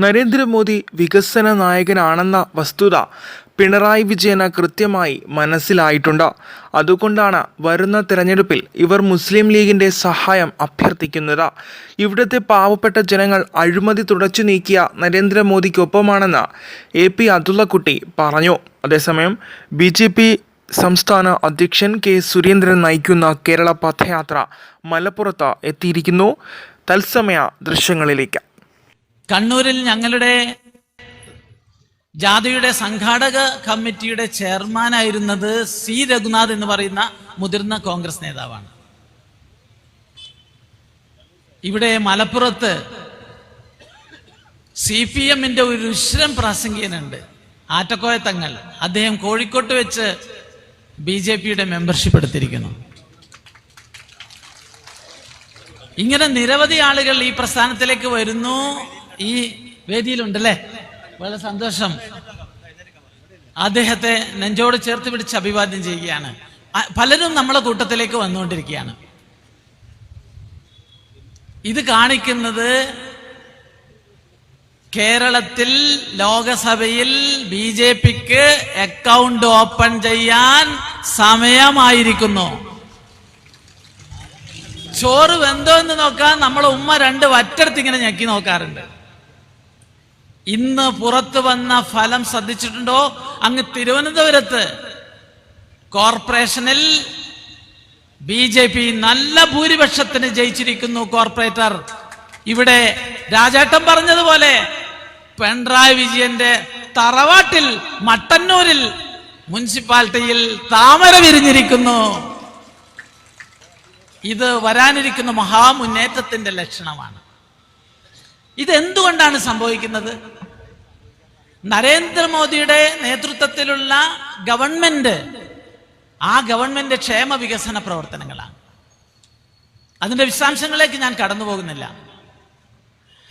നരേന്ദ്രമോദി വികസന നായകനാണെന്ന വസ്തുത പിണറായി വിജയന് കൃത്യമായി മനസ്സിലായിട്ടുണ്ട്. അതുകൊണ്ടാണ് വരുന്ന തിരഞ്ഞെടുപ്പിൽ ഇവർ മുസ്ലിം ലീഗിന്റെ സഹായം അഭ്യർത്ഥിക്കുന്നത്. ഇവിടുത്തെ പാവപ്പെട്ട ജനങ്ങൾ അഴിമതി തുടച്ചു നീക്കിയ നരേന്ദ്രമോദിക്കൊപ്പമാണെന്ന് എ പി അബ്ദുള്ളക്കുട്ടി പറഞ്ഞു. അതേസമയം ബി ജെ പി സംസ്ഥാന അധ്യക്ഷൻ കെ സുരേന്ദ്രൻ നയിക്കുന്ന കേരള പഥയാത്ര മലപ്പുറത്ത് എത്തിയിരിക്കുന്നു. തത്സമയ ദൃശ്യങ്ങളിലേക്ക്. കണ്ണൂരിൽ ഞങ്ങളുടെ ജാഥയുടെ സംഘാടക കമ്മിറ്റിയുടെ ചെയർമാനായിരുന്നത് സി രഘുനാഥ് എന്ന് പറയുന്ന മുതിർന്ന കോൺഗ്രസ് നേതാവാണ്. ഇവിടെ മലപ്പുറത്ത് സി പി എമ്മിന്റെ ഒരു ഉശ്രം പ്രാസംഗികനുണ്ട്. ആറ്റക്കോയ തങ്ങൾ. അദ്ദേഹം കോഴിക്കോട്ട് വെച്ച് ബി ജെ പിയുടെ മെമ്പർഷിപ്പ് എടുത്തിരിക്കുന്നു. ഇങ്ങനെ നിരവധി ആളുകൾ ഈ പ്രസ്ഥാനത്തിലേക്ക് വരുന്നു. ഈ വേദിയിലുണ്ടല്ലേ? വളരെ സന്തോഷം. അദ്ദേഹത്തെ നെഞ്ചോട് ചേർത്ത് പിടിച്ച് അഭിവാദ്യം ചെയ്യുകയാണ്. പലരും നമ്മളെ കൂട്ടത്തിലേക്ക് വന്നുകൊണ്ടിരിക്കുകയാണ്. ഇത് കാണിക്കുന്നത് കേരളത്തിൽ ലോകസഭയിൽ ബി ജെ പിക്ക് അക്കൗണ്ട് ഓപ്പൺ ചെയ്യാൻ സമയമായിരിക്കുന്നു. ചോറ് വെന്തോ എന്ന് നോക്കാൻ നമ്മളെ ഉമ്മ രണ്ട് വറ്റെടുത്ത് ഇങ്ങനെ ഞെക്കി നോക്കാറുണ്ട്. ഇന്ന് പുറത്തു വന്ന ഫലം ശ്രദ്ധിച്ചിട്ടുണ്ടോ? അങ്ങ് തിരുവനന്തപുരത്ത്. കോർപ്പറേഷനിൽ ബി ജെ പി നല്ല ഭൂരിപക്ഷത്തിന് ജയിച്ചിരിക്കുന്നു കോർപ്പറേറ്റർ. ഇവിടെ രാജേട്ടൻ പറഞ്ഞതുപോലെ പിണറായി വിജയന്റെ തറവാട്ടിൽ മട്ടന്നൂരിൽ മുനിസിപ്പാലിറ്റിയിൽ താമര വിരിഞ്ഞിരിക്കുന്നു. ഇത് വരാനിരിക്കുന്ന മഹാമുന്നേറ്റത്തിന്റെ ലക്ഷണമാണ്. ഇതെന്തുകൊണ്ടാണ് സംഭവിക്കുന്നത്? നരേന്ദ്രമോദിയുടെ നേതൃത്വത്തിലുള്ള ഗവൺമെന്റ് ആ ഗവൺമെന്റ് ക്ഷേമ വികസന പ്രവർത്തനങ്ങളാണ്. അതിന്റെ വിശദാംശങ്ങളിലേക്ക് ഞാൻ കടന്നു പോകുന്നില്ല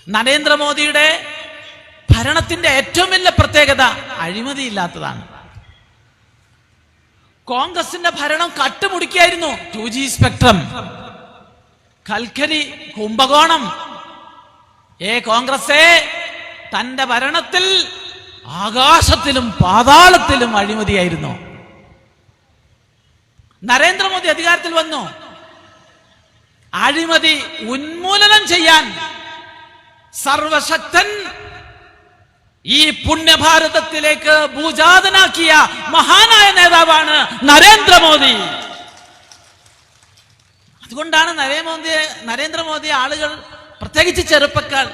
നരേന്ദ്രമോദിയുടെ ഭരണത്തിന്റെ ഏറ്റവും വലിയ പ്രത്യേകത അഴിമതിയില്ലാത്തതാണ്. കോൺഗ്രസിന്റെ ഭരണം കട്ടുമുടിക്കായിരുന്നു ടു ജി സ്പെക്ട്രം. കൽക്കരി കുംഭകോണം. ഏ കോൺഗ്രസേ തന്റെ ഭരണത്തിൽ ആകാശത്തിലും പാതാളത്തിലും അഴിമതിയായിരുന്നു. നരേന്ദ്രമോദി അധികാരത്തിൽ വന്നു. അഴിമതി ഉന്മൂലനം ചെയ്യാൻ സർവശക്തൻ ഈ പുണ്യഭാരതത്തിലേക്ക് ഭൂജാതനാക്കിയ മഹാനായ നേതാവാണ് നരേന്ദ്രമോദി. അതുകൊണ്ടാണ് നരേന്ദ്രമോദി നരേന്ദ്രമോദി ആളുകൾ പ്രത്യേകിച്ച് ചെറുപ്പക്കാർ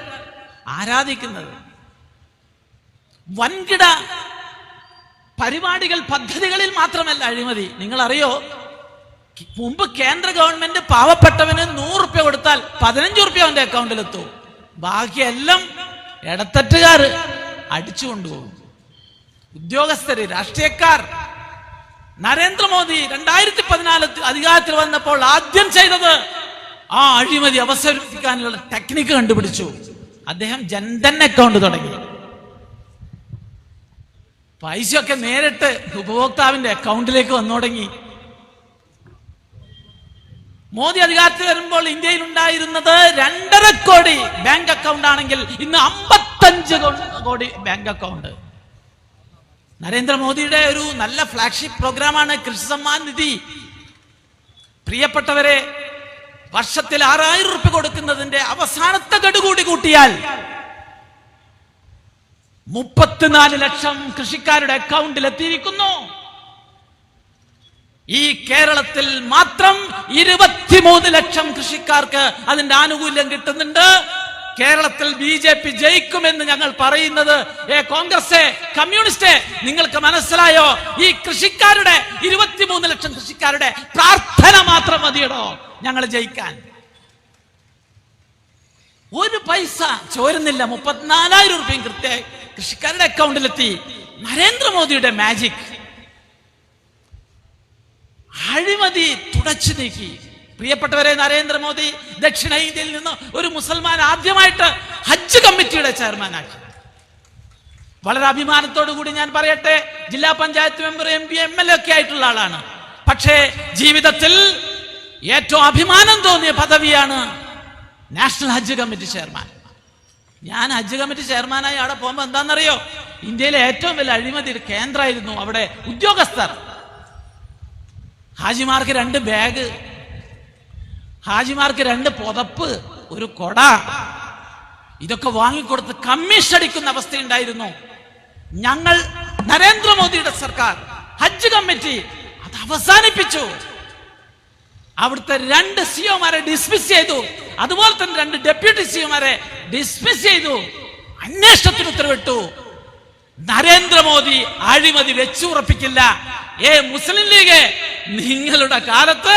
ആരാധിക്കുന്നത്. വൻകിട പരിപാടികൾ പദ്ധതികളിൽ മാത്രമല്ല അഴിമതി. നിങ്ങൾ അറിയോ മുമ്പ് കേന്ദ്ര ഗവൺമെന്റ് പാവപ്പെട്ടവന് നൂറ് റുപ്യ കൊടുത്താൽ പതിനഞ്ച് റുപ്യ അവന്റെ അക്കൗണ്ടിലെത്തും. ബാക്കിയെല്ലാം ഇടത്തട്ടുകാർ അടിച്ചു കൊണ്ടുപോകും. ഉദ്യോഗസ്ഥര് രാഷ്ട്രീയക്കാർ. നരേന്ദ്രമോദി രണ്ടായിരത്തി പതിനാല് അധികാരത്തിൽ വന്നപ്പോൾ ആദ്യം ചെയ്തത് ആ അഴിമതി അവസരിപ്പിക്കാനുള്ള ടെക്നിക്ക് കണ്ടുപിടിച്ചു. അദ്ദേഹം ജൻധൻ അക്കൗണ്ട് തുടങ്ങി. പൈസയൊക്കെ നേരിട്ട് ഉപഭോക്താവിന്റെ അക്കൗണ്ടിലേക്ക് വന്നു തുടങ്ങി. മോദി അധികാരത്തിൽ വരുമ്പോൾ ഇന്ത്യയിൽ ഉണ്ടായിരുന്നത് രണ്ടര കോടി ബാങ്ക് അക്കൗണ്ട് ആണെങ്കിൽ ഇന്ന് അമ്പത്തഞ്ച് കോടി ബാങ്ക് അക്കൗണ്ട്. നരേന്ദ്രമോദിയുടെ ഒരു നല്ല ഫ്ലാഗ്ഷിപ്പ് പ്രോഗ്രാമാണ് കൃഷി സമ്മാൻ നിധി. പ്രിയപ്പെട്ടവരെ വർഷത്തിൽ ആറായിരം റുപ്യ കൊടുക്കുന്നതിന്റെ അവസാനത്തെ ഗഡു കൂടി കൂട്ടിയാൽ മുപ്പത്തിനാല് ലക്ഷം കൃഷിക്കാരുടെ അക്കൗണ്ടിൽ എത്തിയിരിക്കുന്നു. ഈ കേരളത്തിൽ മാത്രം ഇരുപത്തിമൂന്ന് ലക്ഷം കൃഷിക്കാർക്ക് അതിന്റെ ആനുകൂല്യം കിട്ടുന്നുണ്ട്. കേരളത്തിൽ ബി ജെ പി ജയിക്കുമെന്ന് ഞങ്ങൾ പറയുന്നത് ഏ കോൺഗ്രസ് കമ്മ്യൂണിസ്റ്റേ നിങ്ങൾക്ക് മനസ്സിലായോ? ഈ കൃഷിക്കാരുടെ ഇരുപത്തിമൂന്ന് ലക്ഷം കൃഷിക്കാരുടെ പ്രാർത്ഥന മാത്രം മതിയടോ ഞങ്ങൾ ജയിക്കാൻ. ഒരു പൈസ ചോരുന്നില്ല. മുപ്പത്തിനാലായിരം റുപ്യയും കൃത്യ കൃഷിക്കാരുടെ അക്കൗണ്ടിലെത്തി നരേന്ദ്രമോദിയുടെ മാജിക് അഴിമതി തുടച്ചു നീക്കി. പ്രിയപ്പെട്ടവരെ നരേന്ദ്രമോദി ദക്ഷിണേന്ത്യയിൽ നിന്ന് ഒരു മുസൽമാൻ ആദ്യമായിട്ട് ഹജ്ജ് കമ്മിറ്റിയുടെ ചെയർമാനാക്കി വളരെ അഭിമാനത്തോടു കൂടി ഞാൻ പറയട്ടെ ജില്ലാ panchayat member M P M L A ഒക്കെ ആയിട്ടുള്ള ആളാണ്. പക്ഷേ ജീവിതത്തിൽ ഏറ്റവും അഭിമാനം തോന്നിയ പദവിയാണ് നാഷണൽ ഹജ്ജ് കമ്മിറ്റി ചെയർമാൻ. ഞാൻ ഹജ്ജ് കമ്മിറ്റി ചെയർമാനായി അവിടെ പോകുമ്പോൾ എന്താണെന്നറിയോ? ഇന്ത്യയിലെ ഏറ്റവും വലിയ അഴിമതി കേന്ദ്രമായിരുന്നു അവിടെ ഉദ്യോഗസ്ഥർ. ഹാജിമാർക്ക് രണ്ട് ബാഗ് ഹാജിമാർക്ക് രണ്ട് പുതപ്പ് ഒരു കൊട. ഇതൊക്കെ വാങ്ങിക്കൊടുത്ത് കമ്മീഷൻ അടിക്കുന്ന അവസ്ഥയുണ്ടായിരുന്നു. ഞങ്ങൾ നരേന്ദ്രമോദിയുടെ സർക്കാർ ഹജ്ജ് കമ്മിറ്റി അത് അവസാനിപ്പിച്ചു. അവിടുത്തെ രണ്ട് സിഒമാരെ ഡിസ്മിസ് ചെയ്തു. അതുപോലെ തന്നെ രണ്ട് ഡെപ്യൂട്ടി സിമാരെ ഡിസ്മിസ് ചെയ്തു. അന്വേഷണത്തിന് ഉത്തരവിട്ടു. നരേന്ദ്രമോദി അഴിമതി വെച്ചുറപ്പിക്കില്ല. ഏ മുസ്ലിം ലീഗ് നിങ്ങളുടെ കാലത്ത്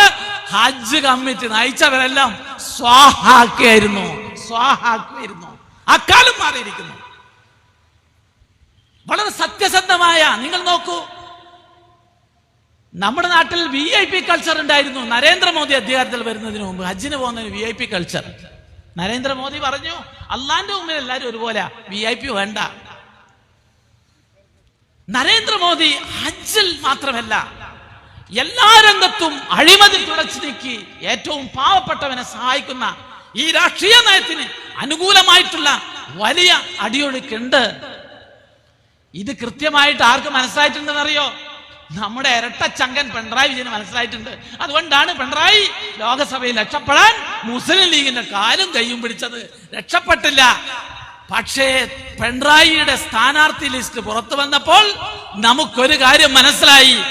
ഹജ്ജ് കമ്മിറ്റി നയിച്ചവരെല്ലാം സ്വാഹാക്കുകയായിരുന്നു സ്വാഹാക്കുകയായിരുന്നു അക്കാലം മാറിയിരിക്കുന്നു. വളരെ സത്യസന്ധമായ നിങ്ങൾ നോക്കൂ നമ്മുടെ നാട്ടിൽ വി ഐ പി കൾച്ചർ ഉണ്ടായിരുന്നു. നരേന്ദ്രമോദി അധികാരത്തിൽ വരുന്നതിന് മുമ്പ്. ഹജ്ജിന് പോകുന്നതിന് V I P culture Narendra Modi പറഞ്ഞു അള്ളാന്റെ മുമ്പിൽ എല്ലാവരും ഒരുപോലെ വി ഐ പി വേണ്ട. നരേന്ദ്രമോദി ഹജ്ജിൽ മാത്രമല്ല എല്ലാ രംഗത്തും അഴിമതി തുടച്ചു നീക്കി ഏറ്റവും പാവപ്പെട്ടവനെ സഹായിക്കുന്ന ഈ രാഷ്ട്രീയ നയത്തിന് അനുകൂലമായിട്ടുള്ള വലിയ അടിയൊഴുക്കുണ്ട്. ഇത് കൃത്യമായിട്ട് ആർക്ക് മനസ്സിലായിട്ടുണ്ടെന്ന് അറിയോ നമ്മുടെ ഇരട്ടച്ചങ്കൻ പിണറായി വിജയന് മനസ്സിലായിട്ടുണ്ട്. അതുകൊണ്ടാണ് പിണറായി ലോകസഭയിൽ രക്ഷപ്പെടാൻ മുസ്ലിം ലീഗിന്റെ കാലും കൈയും പിടിച്ചത്. രക്ഷപ്പെട്ടില്ല. പക്ഷേ പിണറായിയുടെ സ്ഥാനാർത്ഥി ലിസ്റ്റ് പുറത്തു വന്നപ്പോൾ നമുക്കൊരു കാര്യം മനസ്സിലായി.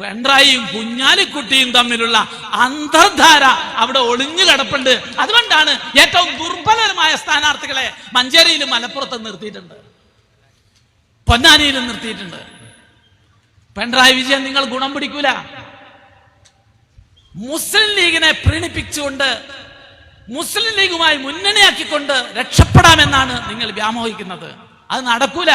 പിണറായിയും കുഞ്ഞാലിക്കുട്ടിയും തമ്മിലുള്ള അന്തർധാര അവിടെ ഒളിഞ്ഞു കിടപ്പുണ്ട്. അതുകൊണ്ടാണ് ഏറ്റവും ദുർബലമായ സ്ഥാനാർത്ഥികളെ മഞ്ചേരിയിലും മലപ്പുറത്തും നിർത്തിയിട്ടുണ്ട്. പൊന്നാനിയിലും നിർത്തിയിട്ടുണ്ട്. പിണറായി വിജയൻ നിങ്ങൾ ഗുണം പിടിക്കൂല. മുസ്ലിം ലീഗിനെ പ്രീണിപ്പിച്ചുകൊണ്ട് മുസ്ലിം ലീഗുമായി മുന്നണിയാക്കിക്കൊണ്ട് രക്ഷപ്പെടാമെന്നാണ് നിങ്ങൾ വ്യാമോഹിക്കുന്നത്. അത് നടക്കൂല.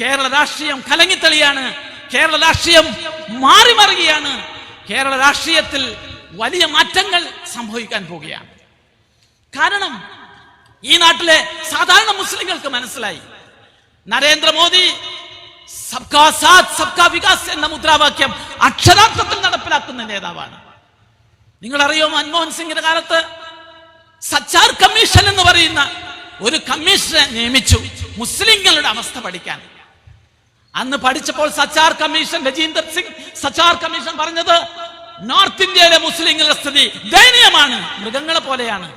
കേരള രാഷ്ട്രീയം കലങ്ങിത്തെളിയാണ്. കേരള രാഷ്ട്രീയം മാറി മറിയുകയാണ് കേരള രാഷ്ട്രീയത്തിൽ വലിയ മാറ്റങ്ങൾ സംഭവിക്കാൻ പോവുകയാണ്. കാരണം ഈ നാട്ടിലെ സാധാരണ മുസ്ലിങ്ങൾക്ക് മനസ്സിലായി. നരേന്ദ്രമോദി സബ്കാ സാത് സബ്കാ വികാസ് എന്ന മുദ്രാവാക്യം അക്ഷരാർത്ഥത്തിൽ നടപ്പിലാക്കുന്ന നേതാവാണ്. നിങ്ങൾ അറിയോ മൻമോഹൻ സിംഗിന്റെ കാലത്ത് സച്ചാർ കമ്മീഷൻ എന്ന് പറയുന്ന ഒരു കമ്മീഷനെ നിയമിച്ചു മുസ്ലിങ്ങളുടെ അവസ്ഥ പഠിക്കാൻ. അന്ന് പഠിച്ചപ്പോൾ സച്ചാർ കമ്മീഷൻ രജീന്ദർ സിംഗ് സച്ചാർ കമ്മീഷൻ പറഞ്ഞത് നോർത്ത് ഇന്ത്യയിലെ മുസ്ലിങ്ങളുടെ സ്ഥിതി ദയനീയമാണ് മൃഗങ്ങളെ പോലെയാണ്.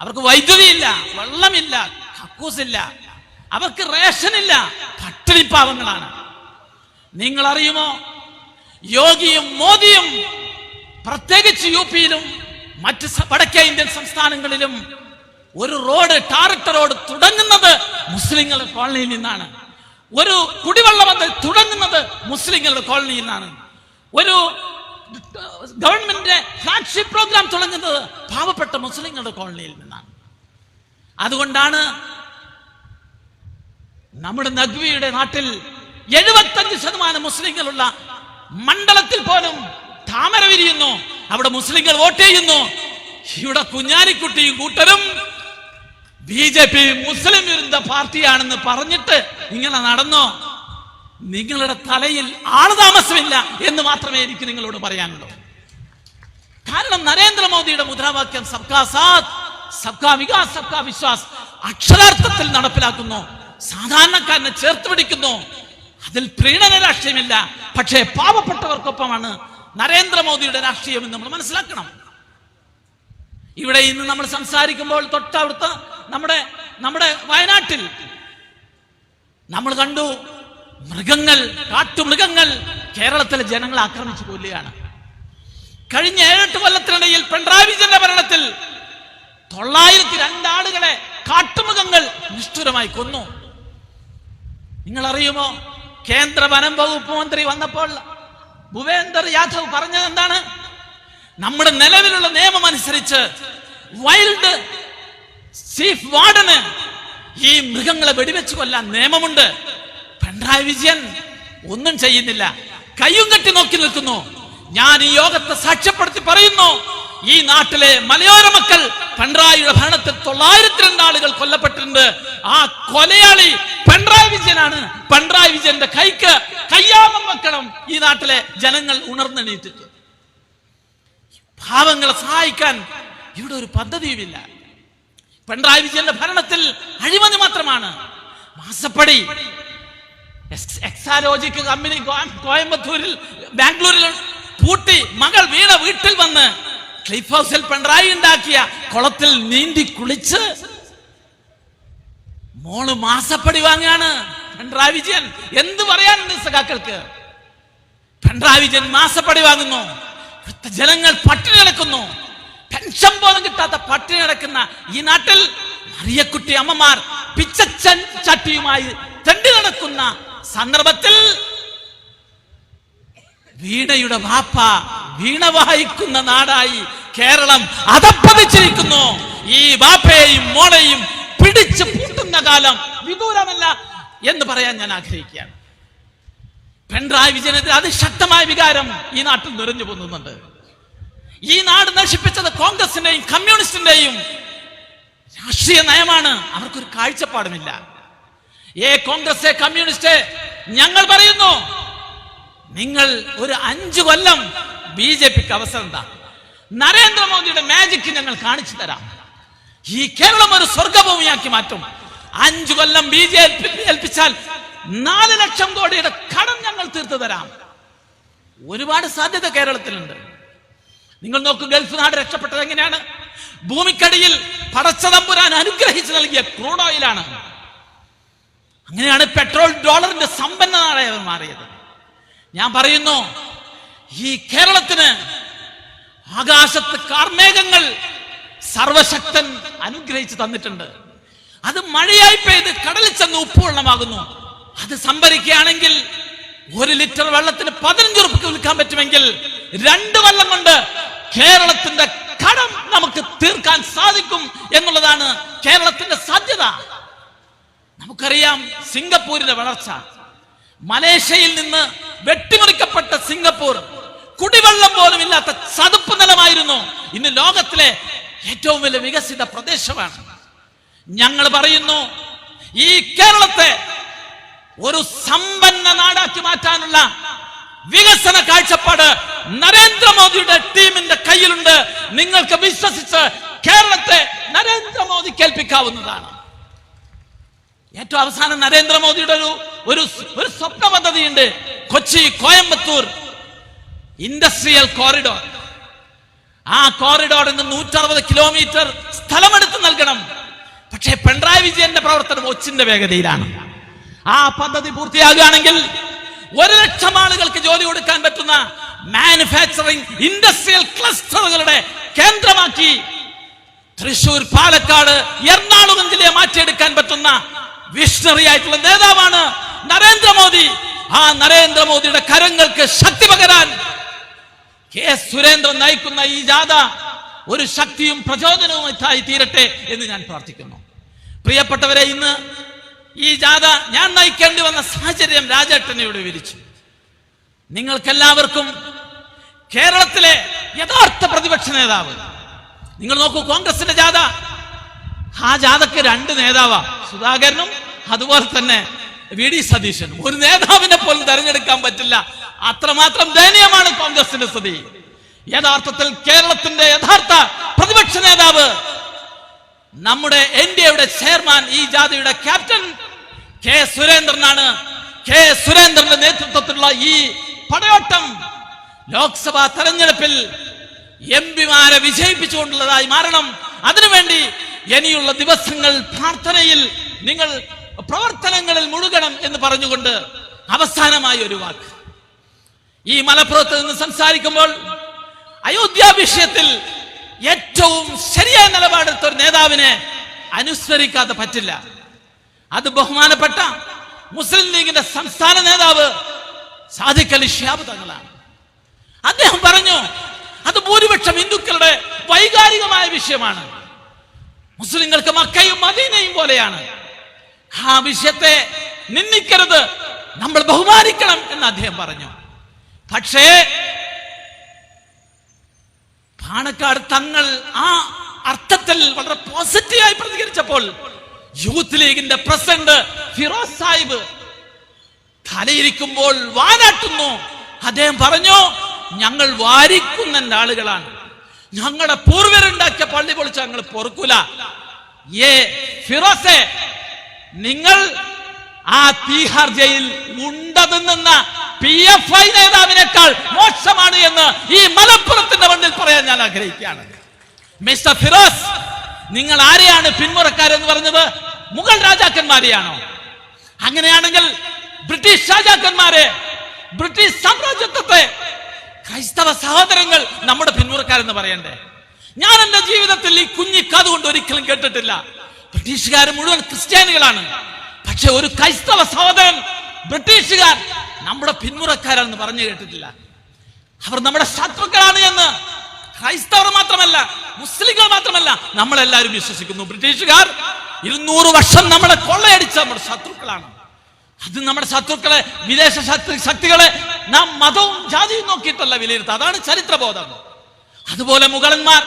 അവർക്ക് വൈദ്യുതിയില്ല വെള്ളമില്ല കക്കൂസില്ല. അവർക്ക് റേഷനില്ല പട്ടിണിപ്പാവങ്ങളാണ് നിങ്ങൾ അറിയുമോ യോഗിയും മോദിയും പ്രത്യേകിച്ച് യു പിയിലും മറ്റ് വടക്കേ ഇന്ത്യൻ സംസ്ഥാനങ്ങളിലും ഒരു റോഡ് ടാറിട്ട റോഡ് തുടങ്ങുന്നത് മുസ്ലിങ്ങളുടെ കോളനിയിൽ നിന്നാണ്. ഒരു കുടിവെള്ള പദ്ധതി തുടങ്ങുന്നത് മുസ്ലിങ്ങളുടെ കോളനിയിൽ നിന്നാണ്. ഒരു ഗവൺമെന്റിന്റെ ഫ്ലാഗ്ഷിപ്പ് പ്രോഗ്രാം തുടങ്ങുന്നത് പാവപ്പെട്ട മുസ്ലിങ്ങളുടെ കോളനിയിൽ നിന്നാണ്. അതുകൊണ്ടാണ് നമ്മുടെ നഗ്വിയുടെ നാട്ടിൽ എഴുപത്തഞ്ച് ശതമാനം മുസ്ലിങ്ങളുള്ള മണ്ഡലത്തിൽ പോലും താമര വിരിയുന്നു. അവിടെ മുസ്ലിങ്ങൾ വോട്ട് ചെയ്യുന്നു. ഇവിടെ കുഞ്ഞാലിക്കുട്ടിയും കൂട്ടരും ബി ജെ പി മുസ്ലിം വിരുദ്ധ പാർട്ടിയാണെന്ന് പറഞ്ഞിട്ട് ഇങ്ങനെ നടന്നോ? നിങ്ങളുടെ തലയിൽ ആളുതാമസമില്ല എന്ന് മാത്രമേ എനിക്ക് നിങ്ങളോട് പറയാനുള്ളൂ. കാരണം നരേന്ദ്രമോദിയുടെ മുദ്രാവാക്യം സബ്കാ സാത്ത് സബ്കാ വികാസ് സബ്കാ വിശ്വാസ് അക്ഷരാർത്ഥത്തിൽ നടപ്പിലാക്കുന്നു. സാധാരണക്കാരനെ ചേർത്ത് പിടിക്കുന്നു. അതിൽ പ്രീണന രാഷ്ട്രീയമില്ല. പക്ഷേ പാവപ്പെട്ടവർക്കൊപ്പമാണ് നരേന്ദ്രമോദിയുടെ രാഷ്ട്രീയം എന്ന് നമ്മൾ മനസ്സിലാക്കണം. ഇവിടെ ഇന്ന് നമ്മൾ സംസാരിക്കുമ്പോൾ തൊട്ടടുത്ത് നമ്മുടെ നമ്മുടെ വയനാട്ടിൽ നമ്മൾ കണ്ടു മൃഗങ്ങൾ കാട്ടുമൃഗങ്ങൾ കേരളത്തിലെ ജനങ്ങളെ ആക്രമിച്ചു കൊല്ലുകയാണ്. കഴിഞ്ഞ ഏഴെട്ട് കൊല്ലത്തിനിടയിൽ പിണറായി വിജയന്റെ ഭരണത്തിൽ തൊള്ളായിരത്തി രണ്ടാളുകളെ കാട്ടുമൃഗങ്ങൾ നിഷ്ഠുരമായി കൊന്നു. നിങ്ങൾ അറിയുമോ കേന്ദ്ര വനം വകുപ്പ് മന്ത്രി വന്നപ്പോൾ ഭുവേന്ദർ യാദവ് പറഞ്ഞത് എന്താണ്? നമ്മുടെ നിലവിലുള്ള നിയമം അനുസരിച്ച് വൈൽഡ് ചീഫ് വാർഡന് ഈ മൃഗങ്ങളെ വെടിവെച്ച് കൊല്ലാൻ നിയമമുണ്ട്. പിണറായി വിജയൻ ഒന്നും ചെയ്യുന്നില്ല. കയ്യും കെട്ടി നോക്കി നിൽക്കുന്നു. ഞാൻ ഈ യോഗത്തെ സാക്ഷ്യപ്പെടുത്തി പറയുന്നു. ഈ നാട്ടിലെ മലയോര മക്കൾ പിണറായിയുടെ ഭരണത്തിൽ തൊള്ളായിരത്തി രണ്ട് ആളുകൾ കൊല്ലപ്പെട്ടിട്ടുണ്ട്. ആ കൊലയാളി പിണറായി വിജയനാണ്. പിണറായി വിജയന്റെ കൈക്ക് കയ്യാമം വെക്കണം. ഈ നാട്ടിലെ ജനങ്ങൾ ഉണർന്നെണീറ്റിട്ട്. പാവങ്ങളെ സഹായിക്കാൻ ഇവിടെ ഒരു പദ്ധതിയുമില്ല. പിണറായി വിജയന്റെ ഭരണത്തിൽ അഴിമതി മാത്രമാണ്. മാസപ്പടി. എക്സാലോജിക്ക് എക്സാലോജിക് കമ്പനി കോയമ്പത്തൂരിൽ ബാംഗ്ലൂരിൽ പൂട്ടി മകൾ വീണ വീട്ടിൽ വന്ന് ക്ലിഫ് ഹൗസിൽ പിണറായി ഉണ്ടാക്കിയ കുളത്തിൽ നീന്തി കുളിച്ച് മോൾ മാസപ്പടി വാങ്ങാണ്. പിണറായി വിജയൻ എന്ത് പറയാനുണ്ട് സഖാക്കൾക്ക് പിണറായി വിജയൻ മാസപ്പടി വാങ്ങുന്നു. ജനങ്ങൾ പട്ടിണി കിടക്കുന്നു. പെൻഷൻ പോലും കിട്ടാത്ത പട്ടിണി കിടക്കുന്ന ഈ നാട്ടിൽ മറിയക്കുട്ടി അമ്മമാർ പിച്ചച്ചൻ ചട്ടിയുമായി തെണ്ടി നടക്കുന്ന സന്ദർഭത്തിൽ വീണയുടെ വാപ്പ വീണ വായിക്കുന്ന നാടായി കേരളം അതപ്പതിച്ചിരിക്കുന്നു. ഈ വാപ്പയെയും മോളെയും പിടിച്ചു പൂട്ടുന്ന കാലം വിദൂരമല്ല എന്ന് പറയാൻ ഞാൻ ആഗ്രഹിക്കുകയാണ്. പിണറായി വിജയനെതിരെ അതിശക്തമായ വികാരം ഈ നാട്ടിൽ നിറഞ്ഞു പൊന്നുന്നുണ്ട്. ഈ നാട് നശിപ്പിച്ചത് കോൺഗ്രസിന്റെയും കമ്മ്യൂണിസ്റ്റിന്റെയും രാഷ്ട്രീയ നയമാണ്. അവർക്കൊരു കാഴ്ചപ്പാടുമില്ല. ഏ കോൺഗ്രസ് കമ്മ്യൂണിസ്റ്റ് ഞങ്ങൾ പറയുന്നു നിങ്ങൾ ഒരു അഞ്ചു കൊല്ലം ബി ജെ പിക്ക് അവസരം എന്താ നരേന്ദ്രമോദിയുടെ മാജിക് ഞങ്ങൾ കാണിച്ചു തരാം. ഈ കേരളം ഒരു സ്വർഗഭൂമിയാക്കി മാറ്റും. അഞ്ചു കൊല്ലം ബി ജെ ഏൽപ്പിച്ചാൽ നാല് ലക്ഷം കോടിയുടെ കടം ഞങ്ങൾ തീർത്തു തരാം. ഒരുപാട് സാധ്യത കേരളത്തിലുണ്ട്. നിങ്ങൾ നോക്കൂ ഗൾഫ് നാട് രക്ഷപ്പെട്ടത് എങ്ങനെയാണ്? ഭൂമിക്കടിയിൽ പടച്ചതമ്പുരാൻ അനുഗ്രഹിച്ചു നൽകിയ ക്രൂഡ് ഓയിലാണ്. അങ്ങനെയാണ് പെട്രോൾ ഡോളറിന്റെ സമ്പന്ന മാറിയത്. ഞാൻ പറയുന്നു ഈ കേരളത്തിന് ആകാശത്ത് കാർമേഘങ്ങൾ സർവശക്തൻ അനുഗ്രഹിച്ചു തന്നിട്ടുണ്ട്. അത് മഴയായി പെയ്ത് കടലിൽ ചെന്ന് ഉപ്പുവെള്ളമാകുന്നു. അത് സംഭരിക്കുകയാണെങ്കിൽ ഒരു ലിറ്റർ വെള്ളത്തിന് പതിനഞ്ച് റുപ്യക്ക് വിൽക്കാൻ പറ്റുമെങ്കിൽ രണ്ട് വെള്ളം കൊണ്ട് കേരളത്തിന്റെ കടം നമുക്ക് തീർക്കാൻ സാധിക്കും എന്നുള്ളതാണ് കേരളത്തിന്റെ സാധ്യത. നമുക്കറിയാം സിംഗപ്പൂരിന്റെ വളർച്ച. മലേഷ്യയിൽ നിന്ന് വെട്ടിമുറിക്കപ്പെട്ട സിംഗപ്പൂർ കുടിവെള്ളം പോലും ഇല്ലാത്ത ചതുപ്പ് നിലമായിരുന്നു. ഇന്ന് ലോകത്തിലെ ഏറ്റവും വലിയ വികസിത പ്രദേശമാണ്. ഞങ്ങൾ പറയുന്നു ഈ കേരളത്തെ ഒരു സമ്പന്ന നാടാക്കി മാറ്റാനുള്ള വികസന കാഴ്ചപ്പാട് നരേന്ദ്രമോദിയുടെ ടീമിന്റെ കയ്യിലുണ്ട്. നിങ്ങൾക്ക് വിശ്വസിച്ച് കേരളത്തെ നരേന്ദ്രമോദി കേൾപ്പിക്കാവുന്നതാണ്. ഏറ്റവും അവസാനം നരേന്ദ്രമോദിയുടെ ഒരു ഒരു ഒരു സ്വപ്ന പദ്ധതിയുണ്ട്. Kochi Coimbatore industrial corridor. ആ കോറിഡോറിന് നൂറ്ററുപത് കിലോമീറ്റർ സ്ഥലമെടുത്ത് നൽകണം. പക്ഷേ പിണറായി വിജയന്റെ പ്രവർത്തനം ഒച്ചിന്റെ വേഗതയിലാണ്. ആ പദ്ധതി പൂർത്തിയാകുകയാണെങ്കിൽ ഒരു ലക്ഷം ആളുകൾക്ക് ജോലി കൊടുക്കാൻ പറ്റുന്ന മാനുഫാക്ചറിംഗ് ഇൻഡസ്ട്രിയൽ ക്ലസ്റ്ററുകളുടെ കേന്ദ്രമാക്കി തൃശൂർ പാലക്കാട് എറണാകുളം ജില്ലയെ മാറ്റിയെടുക്കാൻ പറ്റുന്ന വിഷണറി ആയിട്ടുള്ള നേതാവാണ് നരേന്ദ്രമോദി. ആ നരേന്ദ്രമോദിയുടെ കരങ്ങൾക്ക് ശക്തി പകരാൻ കെ സുരേന്ദ്രൻ നയിക്കുന്ന ഈ ജാഥ ഒരു ശക്തിയും പ്രചോദനവുമായി തീരട്ടെ എന്ന് ഞാൻ പ്രാർത്ഥിക്കുന്നു. പ്രിയപ്പെട്ടവരെ ഇന്ന് ഈ ജാഥ ഞാൻ നയിക്കേണ്ടി വന്ന സാഹചര്യം രാജേട്ടനയോട് വിരിച്ചു നിങ്ങൾക്കെല്ലാവർക്കും കേരളത്തിലെ യഥാർത്ഥ പ്രതിപക്ഷ നേതാവ്. നിങ്ങൾ നോക്കൂ കോൺഗ്രസിന്റെ ജാഥ. ആ ജാഥക്ക് രണ്ട് നേതാവാ സുധാകരനും അതുപോലെ തന്നെ വി ഡി സതീശൻ ഒരു നേതാവിനെ പോലും തെരഞ്ഞെടുക്കാൻ പറ്റില്ല. അത്രമാത്രം ദയനീയമാണ് കോൺഗ്രസിന്റെ സ്ഥിതി. യഥാർത്ഥത്തിൽ കേരളത്തിന്റെ യഥാർത്ഥ പ്രതിപക്ഷ നേതാവ് നമ്മുടെ എൻ ഡി എയുടെ ചെയർമാൻ ഈ ജാതിയുടെ ക്യാപ്റ്റൻ കെ സുരേന്ദ്രനാണ്. കെ സുരേന്ദ്രന്റെ നേതൃത്വത്തിലുള്ള ഈ പടയോട്ടം ലോക്സഭാ തെരഞ്ഞെടുപ്പിൽ എം പിമാരെ വിജയിപ്പിച്ചുകൊണ്ടുള്ളതായി മാറണം. അതിനുവേണ്ടി ഇനിയുള്ള ദിവസങ്ങൾ പ്രാർത്ഥനയിൽ നിങ്ങൾ പ്രവർത്തനങ്ങളിൽ മുഴുകണം എന്ന് പറഞ്ഞുകൊണ്ട് അവസാനമായ ഒരു വാക്ക്. ഈ മലപ്പുറത്ത് നിന്ന് സംസാരിക്കുമ്പോൾ അയോധ്യ വിഷയത്തിൽ ഏറ്റവും ശരിയായ നിലപാടെടുത്ത ഒരു നേതാവിനെ അനുസ്മരിക്കാതെ പറ്റില്ല. അത് ബഹുമാനപ്പെട്ട മുസ്ലിം ലീഗിന്റെ സംസ്ഥാന നേതാവ് സാദിഖ് അലി ഷിയാബ് തങ്ങളാണ്. അദ്ദേഹം പറഞ്ഞു അത് ഭൂരിപക്ഷം ഹിന്ദുക്കളുടെ വൈകാരികമായ വിഷയമാണ്. മുസ്ലിങ്ങൾക്ക് മക്കയും മദീനയും പോലെയാണ്. ആ വിഷയത്തെ നിന്ദിക്കരുത്. നമ്മൾ ബഹുമാനിക്കണം എന്ന് അദ്ദേഹം പറഞ്ഞു. പക്ഷേ പാണക്കാട് തങ്ങൾ ആ അർത്ഥത്തിൽ വളരെ പോസിറ്റീവായി പ്രതികരിച്ചപ്പോൾ യൂത്ത് ലീഗിന്റെ പ്രസിഡന്റ് ഫിറോസ് സാഹിബ് തലയിരിക്കുമ്പോൾ വാനാട്ടുന്നു. അദ്ദേഹം പറഞ്ഞു ഞങ്ങൾ വാരിക്കുന്ന ആളുകളാണ്. ഞങ്ങളുടെ പൂർവരുണ്ടാക്കിയ പള്ളി പൊളിച്ച് ഞങ്ങൾ പൊറുക്കൂല. ഏ ഫിറോസെ നിങ്ങൾ ആ തീഹാർ ജയിൽ ഉണ്ടതെന്ന പി എഫ് ഐ നേതാവിനേക്കാൾ മോശമാണ് എന്ന് ഈ മലപ്പുറത്തിന്റെ മണ്ണിൽ പറയാൻ ഞാൻ ആഗ്രഹിക്കുകയാണ്. മിസ്റ്റർ ഫിറോസ് നിങ്ങൾ ആരെയാണ് പിന്മുറക്കാരെന്ന് പറഞ്ഞത്? മുഗൾ രാജാക്കന്മാരെയാണോ? അങ്ങനെയാണെങ്കിൽ ബ്രിട്ടീഷ് രാജാക്കന്മാരെ ബ്രിട്ടീഷ് സാമ്രാജ്യത്വത്തെ ക്രൈസ്തവ സഹോദരങ്ങൾ നമ്മുടെ പിന്മുറക്കാരെന്ന് പറയണ്ടേ? ഞാൻ എന്റെ ജീവിതത്തിൽ ഈ കുഞ്ഞിക്കഥ കൊണ്ട് ഒരിക്കലും കേട്ടിട്ടില്ല. ബ്രിട്ടീഷുകാർ മുഴുവൻ ക്രിസ്ത്യാനികളാണ്. പക്ഷെ ഒരു ക്രൈസ്തവ സഹോദരൻ ബ്രിട്ടീഷുകാർ നമ്മുടെ പിന്മുറക്കാരാണെന്ന് പറഞ്ഞു കേട്ടിട്ടില്ല. അവർ നമ്മുടെ ശത്രുക്കളാണ് എന്ന്. ക്രൈസ്തവർ മാത്രമല്ല മുസ്ലിങ്ങൾ മാത്രമല്ല നമ്മളെല്ലാവരും വിശ്വസിക്കുന്നു. ബ്രിട്ടീഷുകാർ ഇരുന്നൂറ് വർഷം നമ്മളെ കൊള്ളയടിച്ച നമ്മുടെ ശത്രുക്കളാണ്. അത് നമ്മുടെ ശത്രുക്കളെ വിദേശ ശക്തികളെ നാം മതവും ജാതിയും നോക്കിയിട്ടല്ല വിലയിരുത്തുക അതാണ് ചരിത്രബോധം. അതുപോലെ മുഗളന്മാർ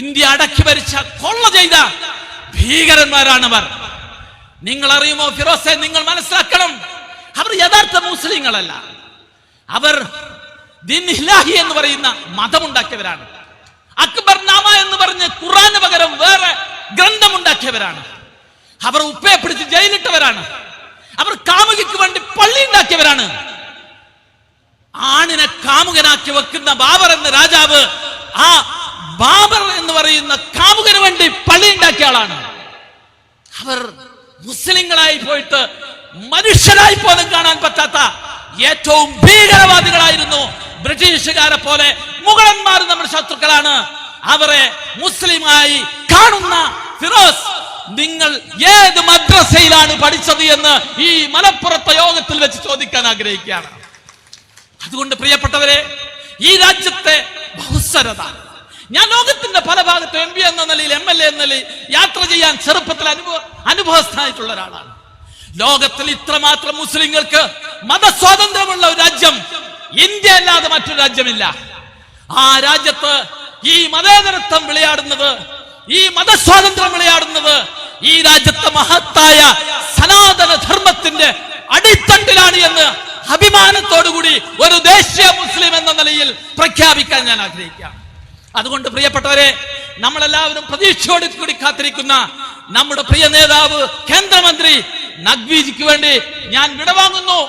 ഇന്ത്യ അടക്കി ഭരിച്ച കൊള്ള ചെയ്ത ഭീകരന്മാരാണവർ. നിങ്ങൾ അറിയുമോ ഫിറോസെ? നിങ്ങൾ മനസ്സിലാക്കണം. അവർ യഥാർത്ഥ മുസ്ലിങ്ങളല്ല. അവർ ദിൻ ഇലാഹി എന്ന് പറയുന്ന മതമുണ്ടാക്കിയവരാണ്. അക്ബർ നാമ എന്ന് പറഞ്ഞ് ഖുറാന് പകരം വേറെ ഗ്രന്ഥമുണ്ടാക്കിയവരാണ്. അവർ ഉപ്പയെ പിടിച്ച് ജയിലിട്ടവരാണ്. അവർ കാമുകിക്ക് വേണ്ടി പള്ളി ഉണ്ടാക്കിയവരാണ്. ആണിനെ കാമുകനാക്കി വെക്കുന്ന ബാബർ എന്ന രാജാവ് ആ ബാബർ എന്ന് പറയുന്ന കാമുകന് വേണ്ടി പള്ളി ഉണ്ടാക്കിയ ആളാണ്. അവർ മുസ്ലിങ്ങളായി പോയിട്ട് മനുഷ്യരായി പോലും കാണാൻ പറ്റാത്ത ഏറ്റവും ഭീകരവാദികളായിരുന്നു ബ്രിട്ടീഷുകാരെ പോലെ മുഗളന്മാർ നമ്മുടെ ശത്രുക്കളാണ്. അവരെ മുസ്ലിമായി കാണുന്ന ഫിറോസ് നിങ്ങൾ ഏത് മദ്രസയിലാണ് പഠിച്ചത് എന്ന് ഈ മലപ്പുറത്തെ യോഗത്തിൽ വെച്ച് ചോദിക്കാൻ ആഗ്രഹിക്കുകയാണ്. അതുകൊണ്ട് പ്രിയപ്പെട്ടവരെ ഈ രാജ്യത്തെ ബഹുസ്വരത ഞാൻ ലോകത്തിന്റെ പല ഭാഗത്തും എം പി എന്ന നിലയിൽ എം എൽ എ എന്ന നിലയിൽ യാത്ര ചെയ്യാൻ ചെറുപ്പത്തിൽ അനുഭവ അനുഭവസ്ഥനായിട്ടുള്ള ഒരാളാണ്. ലോകത്തിൽ ഇത്രമാത്രം മുസ്ലിങ്ങൾക്ക് മതസ്വാതന്ത്ര്യമുള്ള ഒരു രാജ്യം ഇന്ത്യ അല്ലാതെ മറ്റൊരു രാജ്യമില്ല. ആ രാജ്യത്ത് ഈ മതേതരത്വം വിളയാടുന്നത് ഈ മതസ്വാതന്ത്ര്യം വിളയാടുന്നത് ഈ രാജ്യത്തെ മഹത്തായ സനാതന ധർമ്മത്തിന്റെ അടിത്തട്ടിലാണ് എന്ന് അഭിമാനത്തോടുകൂടി ഒരു ദേശീയ മുസ്ലിം എന്ന നിലയിൽ പ്രഖ്യാപിക്കാൻ ഞാൻ ആഗ്രഹിക്കാം അതുകൊണ്ട് പ്രിയപ്പെട്ടവരെ നമ്മളെല്ലാവരും പ്രതീക്ഷയോടെ കൂടി കാത്തിരിക്കുന്ന നമ്മുടെ പ്രിയ നേതാവ് കേന്ദ്രമന്ത്രി നഗ്വിജിക്ക് വേണ്ടി ഞാൻ വിടവാങ്ങുന്നു.